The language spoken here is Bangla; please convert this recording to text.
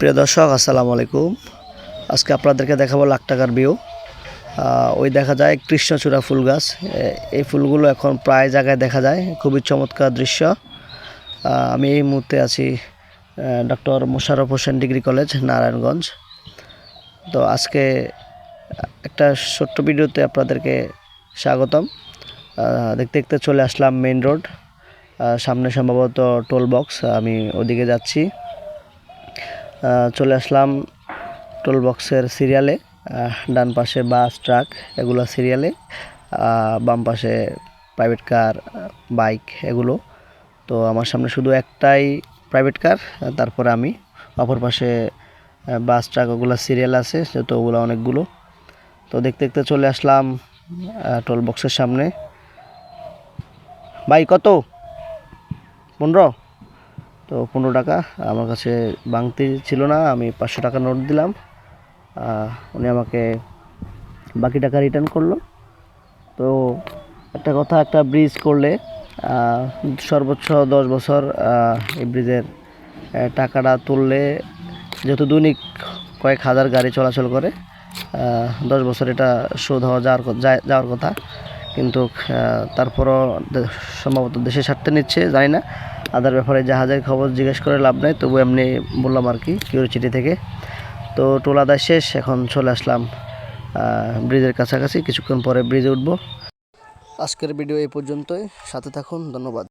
প্রিয় দর্শক, আসসালামু আলাইকুম। আজকে আপনাদেরকে দেখাবো লাখ টাকার ভিউ ওই দেখা যায় কৃষ্ণচূড়া ফুল গাছ। এই ফুলগুলো এখন প্রায় জায়গায় দেখা যায়। খুবই চমৎকার দৃশ্য। আমি এই মুহূর্তে আছি doctor Mosharraf Hossain degree college, Narayanganj. তো আজকে একটা ছোট্ট ভিডিওতে আপনাদেরকে স্বাগতম। দেখতে দেখতে চলে আসলাম মেইন রোড। সামনে সম্ভবত টোল বক্স। আমি ওদিকে যাচ্ছি। চলে আসলাম টোল বক্সের সিরিয়ালে ডান পাশে বাস, ট্রাক এগুলো সিরিয়ালে বাম পাশে প্রাইভেট কার বাইক এগুলো। তো আমার সামনে শুধু একটাই প্রাইভেট কার তারপরে আমি। অপর পাশে বাস, ট্রাক ওগুলো সিরিয়াল আছে তো ওগুলো অনেকগুলো। তো দেখতে দেখতে চলে আসলাম টোল বক্সের সামনে। ভাই, কত? পনেরো? তো পনেরো টাকা। আমার কাছে বাংতি ছিল না, আমি পাঁচশো টাকা নোট দিলাম। উনি আমাকে বাকি টাকা রিটার্ন করল। তো একটা কথা, একটা ব্রিজ করলে সর্বোচ্চ দশ বছর এই ব্রিজের টাকাটা তুললে যেহেতু দৈনিক কয়েক হাজার গাড়ি চলাচল করে দশ বছর এটা শোধ হওয়া যাওয়ার যাওয়ার কথা। কিন্তু তারপরও সম্ভবত দেশে স্বার্থে নিচ্ছে, জানি না। আদার ব্যাপারে জাহাজের খবর জিজ্ঞেস করে লাভ নাই, তবু এমনি বললাম আর কি কিউরিচিটি থেকে। তো টোল আদায় শেষ, এখন চলে আসলাম ব্রিজের কাছাকাছি, কিছুক্ষণ পরে ব্রিজে উঠব। আজকের ভিডিও এই পর্যন্তই, সাথে থাকুন, ধন্যবাদ।